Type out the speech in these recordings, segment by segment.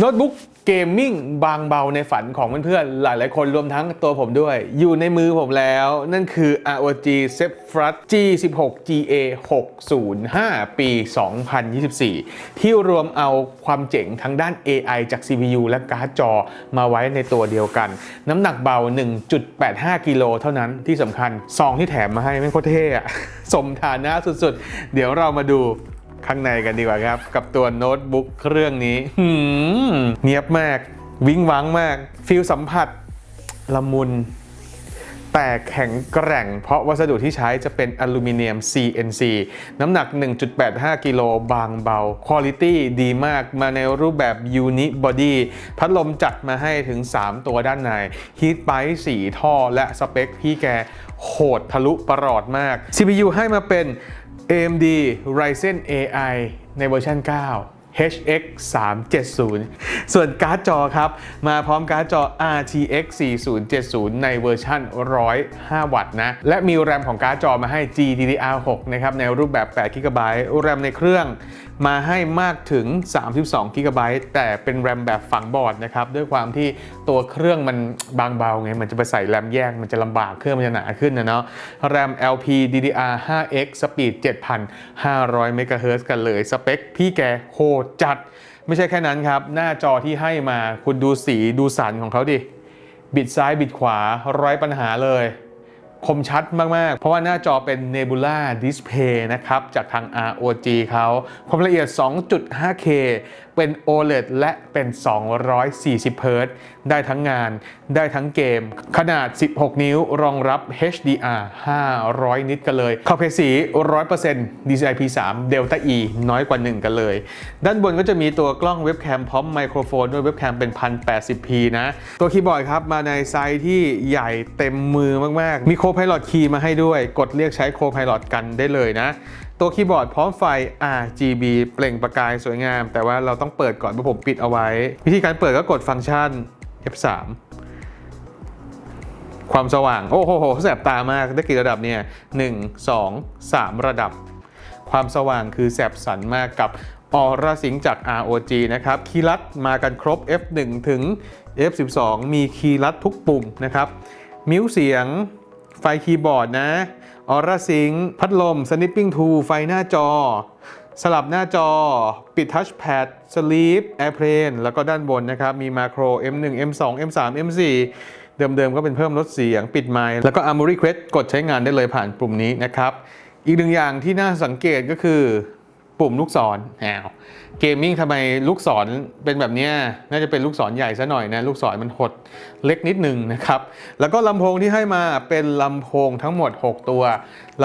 โน้ตบุ๊กเกมมิ่งบางเบาในฝันของเพื่อนๆ หลายๆ คนรวมทั้งตัวผมด้วย อยู่ในมือผมแล้ว นั่นคือ ROG Zephyrus G16 GA 605 ปี 2024 ที่รวมเอาความเจ๋งทั้งด้าน AI จาก CPU และการ์ดจอมาไว้ในตัวเดียวกัน น้ำหนักเบา 1.85 กิโลเท่านั้นที่สำคัญซองที่แถมมาให้ไม่โคตรเท่อะสมฐานะสุดๆ เดี๋ยวเรามาดู ข้างในกันดีกว่าครับ กับตัวโน้ตบุ๊กเครื่องนี้หืมเนียบมากวิ้งวังมากฟีลสัมผัสละมุน แต่แข็งแกร่ง เพราะวัสดุที่ใช้จะเป็นอลูมิเนียม CNC น้ำหนัก 1.85 กิโลบางเบาคุณภาพดีมากมาในรูปแบบ Uni Body พัดลมจัดมาให้ถึง 3 ตัวด้านใน Heat p i p e 4ท่อและสเปคพี่แกโหดทะลุประหลอดมาก CPU ให้มาเป็น AMD Ryzen AI ในเวอร์ชัน 9 HX 370 ส่วนการ์ดจอครับ มาพร้อมการ์ดจอ RTX 4070 ในเวอร์ชัน105 วัตต์นะ และมีแรมของการ์ดจอมาให้ GDDR6 นะครับ ในรูปแบบ8 GB แรมในเครื่อง มาให้มากถึง 32 GB แต่เป็นแรมแบบฝังบอร์ดนะครับด้วยความที่ตัวเครื่องมันบางเบาไง มันจะไปใส่แรมแยกมันจะลำบากเครื่องมันจะหนาขึ้นนะเนาะแรม LP DDR5X สปีด 7,500 MHz กันเลย สเปคพี่แกโหดจัด ไม่ใช่แค่นั้นครับ หน้าจอที่ให้มาคุณดูสีดูสันของเขาดิ บิดซ้ายบิดขวาไร้ปัญหาเลย คมชัดมาก ๆ เพราะว่าหน้าจอเป็น Nebula Display นะครับ จากทาง ROG เขาความละเอียด 2.5K เป็น OLED และเป็น 240 Hz ได้ทั้งงานได้ทั้งเกม ขนาด 16 นิ้วรองรับ HDR 500 นิตกันเลยขอบเขตสี 100% DCI-P3 Delta E น้อยกว่า 1 กันเลย ด้านบนก็จะมีตัวกล้องเว็บแคมพร้อมไมโครโฟนด้วยเว็บแคมเป็น 1080p นะ ตัวคีย์บอร์ดครับ มาในไซส์ที่ใหญ่เต็มมือมาก ๆ มีโคพาย o t คีย์มาให้ด้วย กดเรียกใช้โคพาย o t กันได้เลยนะ ตัวคีย์บอร์ดพร้อมไฟ RGB เปล่งประกายสวยงาม แต่ว่าเราต้องเปิดก่อนเพราะผมปิดเอาไว้ วิธีการเปิดก็กดฟังก์ชัน F3 ความสว่าง โอ้โหแสบตามากได้กี่ระดับเนี่ย1 2 3ระดับ ความสว่างคือแสบสันมากกับออร่าสิงจาก ROG นะครับ คีย์ลัดมากันครบ F1 ถึง F12 มีคีย์ลัดทุกปุ่มนะครับ มิวเสียงไฟคีย์บอร์ดนะ ออร่าซิงพัดลมสนิปปิ้งทูไฟหน้าจอ สลับหน้าจอ ปิดทัชแพดสลีปแอร์เพลนแล้วก็ด้านบนนะครับ มีมาโคร M1 M2 M3 M4 เดิมๆ ก็เป็นเพิ่มลดเสียงปิดไมค์แล้วก็ Armory Crest กดใช้งานได้เลยผ่านปุ่มนี้นะครับ อีกหนึ่งอย่างที่น่าสังเกตก็คือ ปุ่มลูกศรอ้าวเกมมิ่งทำไมลูกศรเป็นแบบนี้น่าจะเป็นลูกศรใหญ่ซะหน่อยนะ ลูกศรมันหดเล็กนิดหนึ่งนะครับ แล้วก็ลำโพงที่ให้มาเป็นลำโพงทั้งหมด 6 ตัว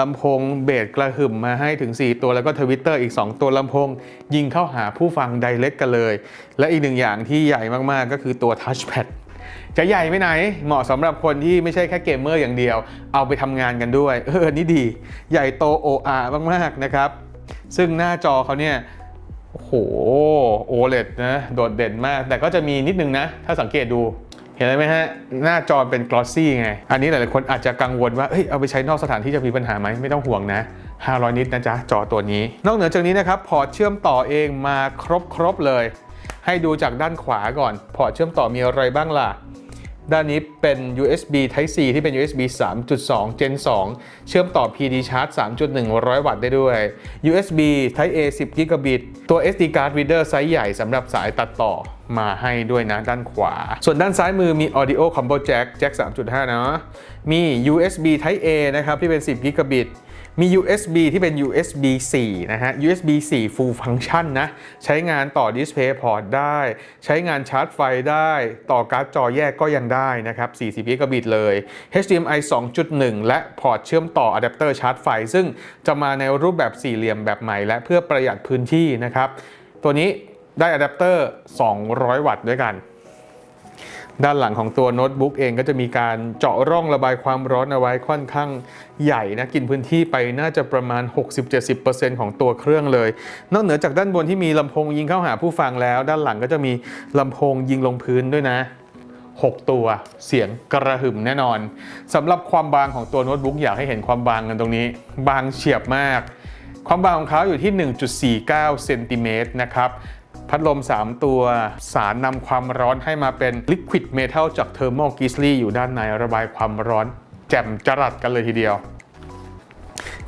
ลำโพงเบสกระหึ่มมาให้ถึง 4 ตัวแล้วก็ทวิตเตอร์อีก 2 ตัวลำโพง ยิงเข้าหาผู้ฟังไดเ c กกันเลย และอีกหนึ่งอย่างที่ใหญ่มากๆก็คือตัวทัชแพดจะใหญ่ไปไหน เหมาะสำหรับคนที่ไม่ใช่แค่เกมเมอร์อย่างเดียว เอาไปทำงานกันด้วย เออ นี่ดี ใหญ่โตโออามาก ๆ นะครับ ซึ่งหน้าจอเขาเนี่ยโอ้โห OLED นะโดดเด่นมาก แต่ก็จะมีนิดนึงนะ ถ้าสังเกตดูเห็นไหมฮะ หน้าจอเป็นกลอสซี่ไง อันนี้หลายๆคนอาจจะกังวลว่าเอ้ยเอาไปใช้นอกสถานที่จะมีปัญหาไหมไม่ต้องห่วงนะ 500 นิตนะจ๊ะ จอตัวนี้ นอกเหนือจากนี้นะครับ พอร์ตเชื่อมต่อเองมาครบๆเลย ให้ดูจากด้านขวาก่อน พอร์ตเชื่อมต่อมีอะไรบ้างล่ะ ด้านนี้เป็น USB Type C ที่เป็น USB 3.2 Gen 2 เชื่อมต่อ PD Charge 3.100 วัตต์ได้ด้วย USB Type A 10 GB ตัว SD card reader ไซส์ใหญ่สำหรับสายตัดต่อมาให้ด้วยนะด้านขวา ส่วนด้านซ้ายมือมี Audio Combo Jack Jack 3.5 เนาะมี USB Type A นะครับที่เป็น 10 GB มี USB ที่เป็น USB 4 นะฮะ USB 4 Full Function นะ ใช้งานต่อ Display Port ได้ ใช้งานชาร์จไฟได้ ต่อการ์ดจอแยกก็ยังได้นะครับ 40กิกะบิตเลย HDMI 2.1 และพอร์ตเชื่อมต่ออะแดปเตอร์ชาร์จไฟ ซึ่งจะมาในรูปแบบสี่เหลี่ยมแบบใหม่ และเพื่อประหยัดพื้นที่นะครับ ตัวนี้ได้อะแดปเตอร์ 200 วัตต์ด้วยกัน ด้านหลังของตัวโน้ตบุ๊กเองก็จะมีการเจาะร่องระบายความร้อนเอาไว้ค่อนข้างใหญ่นะกินพื้นที่ไปน่าจะประมาณ 60-70%ของตัวเครื่องเลย นอกเหนือจากด้านบนที่มีลำโพงยิงเข้าหาผู้ฟังแล้ว ด้านหลังก็จะมีลำโพงยิงลงพื้นด้วยนะ 6 ตัวเสียงกระหึ่มแน่นอนสำหรับความบางของตัวโน้ตบุ๊กอยากให้เห็นความบางกันตรงนี้ บางเฉียบมาก ความบางของเขาอยู่ที่ 1.49เซนติเมตรนะครับ พัดลม 3 ตัวสารนำความร้อนให้มาเป็น Liquid Metal จาก Thermal Grizzly อยู่ด้านในระบายความร้อน แจ่มจรัสกันเลยทีเดียว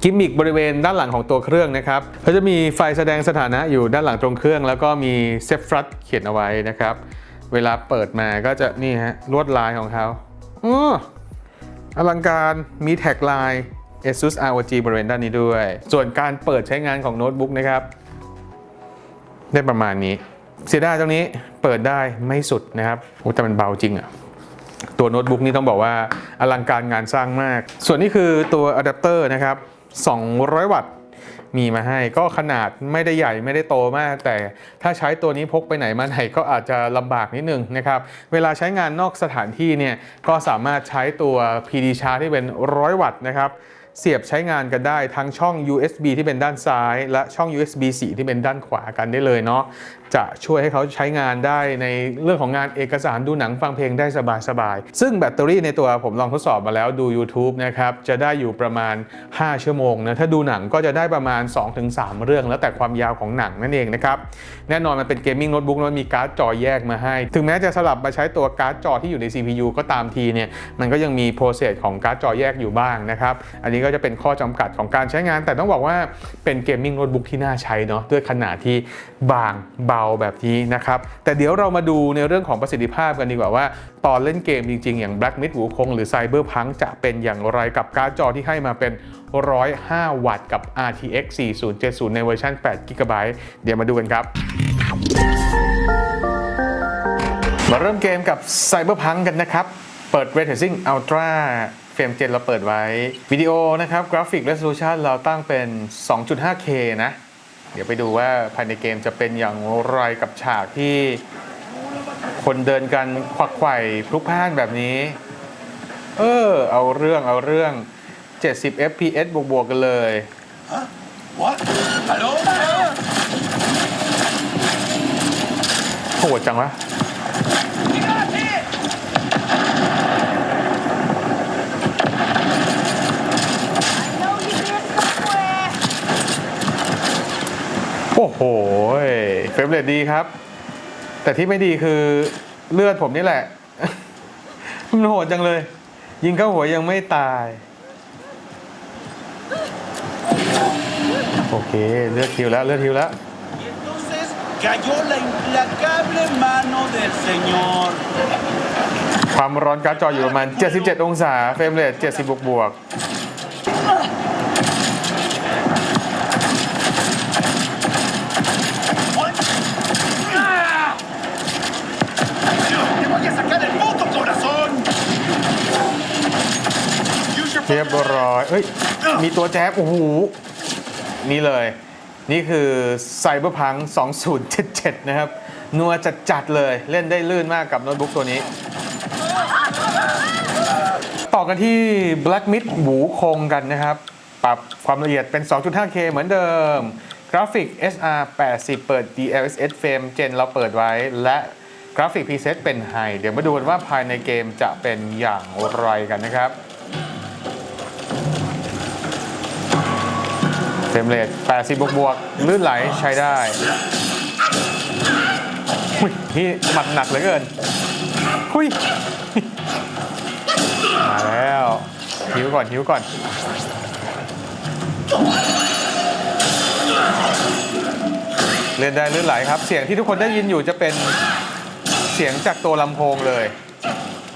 กิมมิคบริเวณด้านหลังของตัวเครื่องนะครับเขาจะมีไฟแสดงสถานะอยู่ด้านหลังตรงเครื่อง แล้วก็มีเซฟรัตเขียนเอาไว้นะครับ เวลาเปิดมาก็จะนี่ฮะลวดลายของเขาอ้ออลังการมีแท็กลาย ASUS ROG บริเวณด้านนี้ด้วย ส่วนการเปิดใช้งานของโน้ตบุ๊กนะครับ ได้ประมาณนี้ เสียดายตรงนี้เปิดได้ไม่สุดนะครับโอ้แต่มันเบาจริงอะตัวโน้ตบุ๊กนี่ต้องบอกว่าอลังการงานสร้างมาก ส่วนนี้คือตัวอะแดปเตอร์นะครับ 200 วัตต์มีมาให้ก็ขนาดไม่ได้ใหญ่ไม่ได้โตมาก แต่ถ้าใช้ตัวนี้พกไปไหนมาไหนก็อาจจะลำบากนิดนึงนะครับ เวลาใช้งานนอกสถานที่เนี่ยก็สามารถใช้ตัว PD Charge ที่เป็น 100 วัตต์นะครับ เสียบใช้งานกันได้ทั้งช่อง USB ที่เป็นด้านซ้าย และช่อง USB 4 ที่เป็นด้านขวากันได้เลยเนาะ จะช่วยให้เขาใช้งานได้ในเรื่องของงานเอกสารดูหนังฟังเพลงได้สบายๆ ซึ่งแบตเตอรี่ในตัวผมลองทดสอบมาแล้วดู YouTube นะครับ จะได้อยู่ประมาณ 5 ชั่วโมงนะ ถ้าดูหนังก็จะได้ประมาณ 2-3 เรื่อง แล้วแต่ความยาวของหนังนั่นเองนะครับ แน่นอนมันเป็นเกมมิ่งโน้ตบุ๊กมันมีการ์ดจอแยกมาให้ ถึงแม้จะสลับมาใช้ตัวการ์ดจอที่อยู่ใน CPU ก็ตามทีเนี่ยมันก็ยังมีโปรเซสของการ์ดจอแยกอยู่บ้างนะครับอันนี้ก็จะเป็นข้อจำกัดของการใช้งาน แต่ต้องบอกว่าเป็นเกมมิ่งโน้ตบุ๊กที่น่าใช้เนาะด้วยขนาดที่บางเบาแบบนี้นะครับ แต่เดี๋ยวเรามาดูในเรื่องของประสิทธิภาพกันดีกว่าว่า ตอนเล่นเกมจริง ๆ อย่าง Black Myth Wukong หรือ Cyberpunk จะเป็นอย่างไรกับการ์ดจอที่ให้มาเป็น 105 วัตต์กับ RTX 4070 ในเวอร์ชัน8 GB เดี๋ยวมาดูกันครับมาเริ่มเกมกับ Cyberpunk กันนะครับ เปิด Ray Tracing Ultra เฟรมเจนเราเปิดไว้ วิดีโอนะครับ กราฟิก Resolution เราตั้งเป็น 2.5K นะ เดี๋ยวไปดูว่าภายในเกมจะเป็นอย่างไรกับฉากที่คนเดินกันควักไขว่พลุกพล่านแบบนี้ เออ เอาเรื่องเอาเรื่อง 70 fps บวกๆกันเลย What? Hello? โหดจังวะ โอ้โหเฟรมเรทดีครับ แต่ที่ไม่ดีคือเลือดผมนี่แหละ มันโหดจังเลย ยิงเข้าหัวยังไม่ตาย โอเค เลือดทิวแล้วเลือดทิวแล้ว Y entonces cayó la implacable mano del Señor. ความร้อนการ์ดจออยู่ประมาณ 77 องศา เฟรมเรท70 บวกบวก รียบร้อยเอ้ย มีตัวแจ๊บโอ้โห นี่เลย นี่คือ Cyberpunk 2077 นะครับ นัวจัดจัดเลย เล่นได้ลื่นมากกับโน้ตบุ๊กตัวนี้ ต่อกันที่ Black Myth หมูคงกันนะครับ ปรับความละเอียดเป็น 2.5K เหมือนเดิม กราฟิก SR 80 เปิด DLSS Frame Gen เราเปิดไว้ และกราฟิก preset เป็น High เดี๋ยวมาดูกันว่าภายในเกมจะเป็นอย่างไรกันนะครับ เฟรมเรท80 บวกบวกๆลื่นไหลใช้ได้หุยนี่หมัดหนักเหลือเกินหุยมาแล้วหิวก่อนหิวก่อนเล่นได้ลื่นไหลครับ เสียงที่ทุกคนได้ยินอยู่จะเป็นเสียงจากตัวลำโพงเลย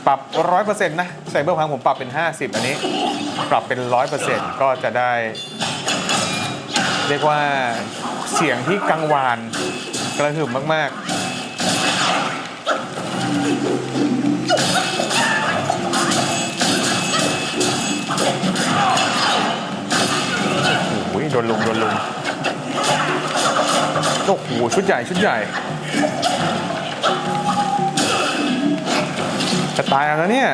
ปรับ100%นะไซเบอร์พังผมปรับเป็น 50 อันนี้ ปรับเป็น100%ก็จะได้ เรียกว่าเสียงที่กังวานกระหึ่มมากๆโอ้โหโดนลุมโดนลุมโอ้โหชุดใหญ่ชุดใหญ่จะตายแล้วเนี่ย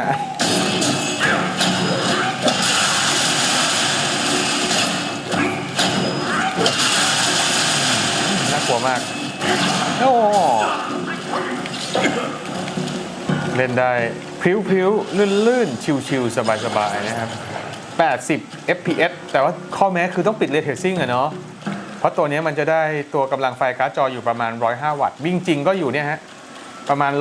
ามาก โอ้ เล่นได้พริ้วพริ้วลื่นลื่นชิวชิวสบายสบายๆนะครับ 80 fps แต่ว่าข้อแม้คือต้องปิด ray tracing อะเนาะ เพราะตัวนี้มันจะได้ตัวกำลังไฟการ์ดจออยู่ประมาณ 105 วัตต์ วิ่งจริงก็อยู่เนี่ยฮะ ประมาณ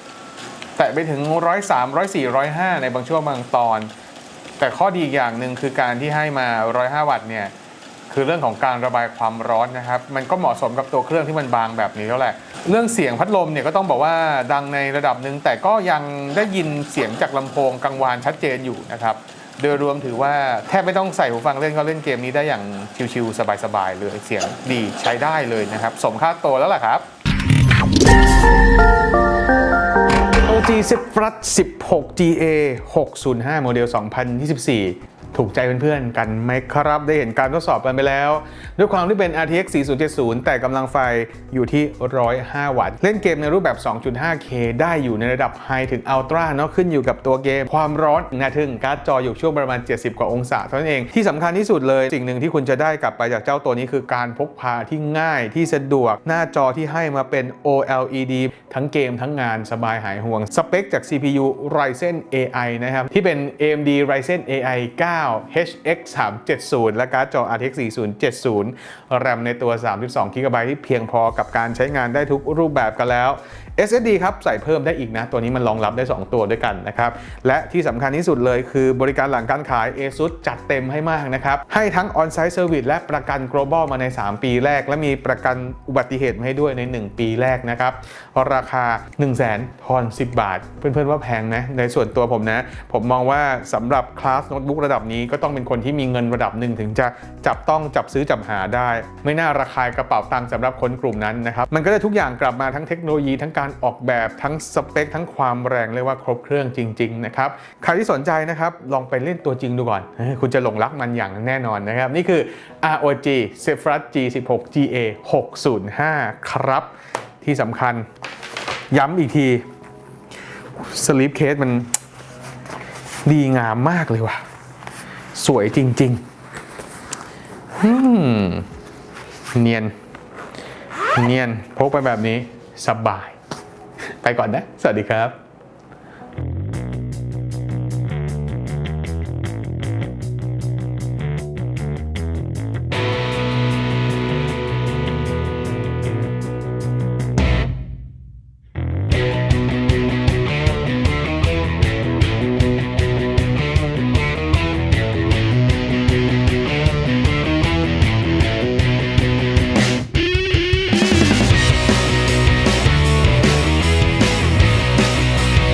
100 แตะไปถึง 103 104 105 ในบางช่วงบางตอน แต่ข้อดีอีกอย่างหนึ่งคือการที่ให้มา 105 วัตต์เนี่ย คือเรื่องของการระบายความร้อนนะครับ มันก็เหมาะสมกับตัวเครื่องที่มันบางแบบนี้แล้วแหละ เรื่องเสียงพัดลมเนี่ยก็ต้องบอกว่าดังในระดับหนึ่งแต่ก็ยังได้ยินเสียงจากลำโพงกังวานชัดเจนอยู่นะครับ โดยรวมถือว่าแทบไม่ต้องใส่หูฟังเล่นก็เล่นเกมนี้ได้อย่างชิวๆสบายๆเลยเสียงดีใช้ได้เลยนะครับ สมค่าตัวแล้วล่ะครับ OG z e f r u t 16 GA 605 โมเดล 2024 ถูกใจเพื่อนๆกันไหมครับ ได้เห็นการทดสอบกันไปแล้ว ด้วยความที่เป็น RTX 4070 แต่กำลังไฟอยู่ที่ 105 วัตต์ เล่นเกมในรูปแบบ 2.5K ได้อยู่ในระดับ High ถึง Ultra เนาะขึ้นอยู่กับตัวเกม ความร้อนน่าทึ่งการ์ดจออยู่ช่วงประมาณ 70 กว่าองศาเท่านั้นเอง ที่สำคัญที่สุดเลย สิ่งหนึ่งที่คุณจะได้กลับไปจากเจ้าตัวนี้คือการพกพาที่ง่ายที่สะดวก หน้าจอที่ให้มาเป็น OLED ทั้งเกมทั้งงานสบายหายห่วง สเปคจาก CPU Ryzen AI นะครับที่เป็น AMD Ryzen AI 9 HX 370และการ์ดจอ RTX 4070 แรมในตัว 32 GB ที่เพียงพอกับการใช้งานได้ทุกรูปแบบกันแล้ว SSD ครับใส่เพิ่มได้อีกนะ ตัวนี้มันรองรับได้ 2 ตัวด้วยกันนะครับ และที่สำคัญที่สุดเลยคือบริการหลังการขาย ASUS จัดเต็มให้มากนะครับ ให้ทั้ง On-Site Service และประกัน Global มาใน 3 ปีแรก และมีประกันอุบัติเหตุมาให้ด้วยใน 1 ปีแรกนะครับ ราคา 1 0 0 0 0แสนทอน10 บาท เพื่อนๆว่าแพงนะในส่วนตัวผมนะ ผมมองว่าสำหรับคลาสโน้ตบุ๊กระดับนี้ก็ต้องเป็นคนที่มีเงินระดับหนึ่งถึงจะจับต้องจับซื้อจับหาได้ ไม่น่าระคายกระเป๋าตังค์สำหรับคนกลุ่มนั้นนะครับมันก็ได้ทุกอย่างกลับมาทั้งเทคโนโลยีทั้งการออกแบบทั้งสเปคทั้งความแรงเรียกว่าครบเครื่องจริงๆนะครับใครที่สนใจนะครับลองไปเล่นตัวจริงดูก่อน คุณจะหลงรักมันอย่างแน่นอนนะครับ นี่คือ ROG Zephyrus G16 GA 605 ครับ ที่สำคัญย้ำอีกทีสลีปเคสมันดีงามมากเลยว่ะ สวยจริงๆเนียน เนียนพกไปแบบนี้สบาย ไปก่อนนะ สวัสดีครับ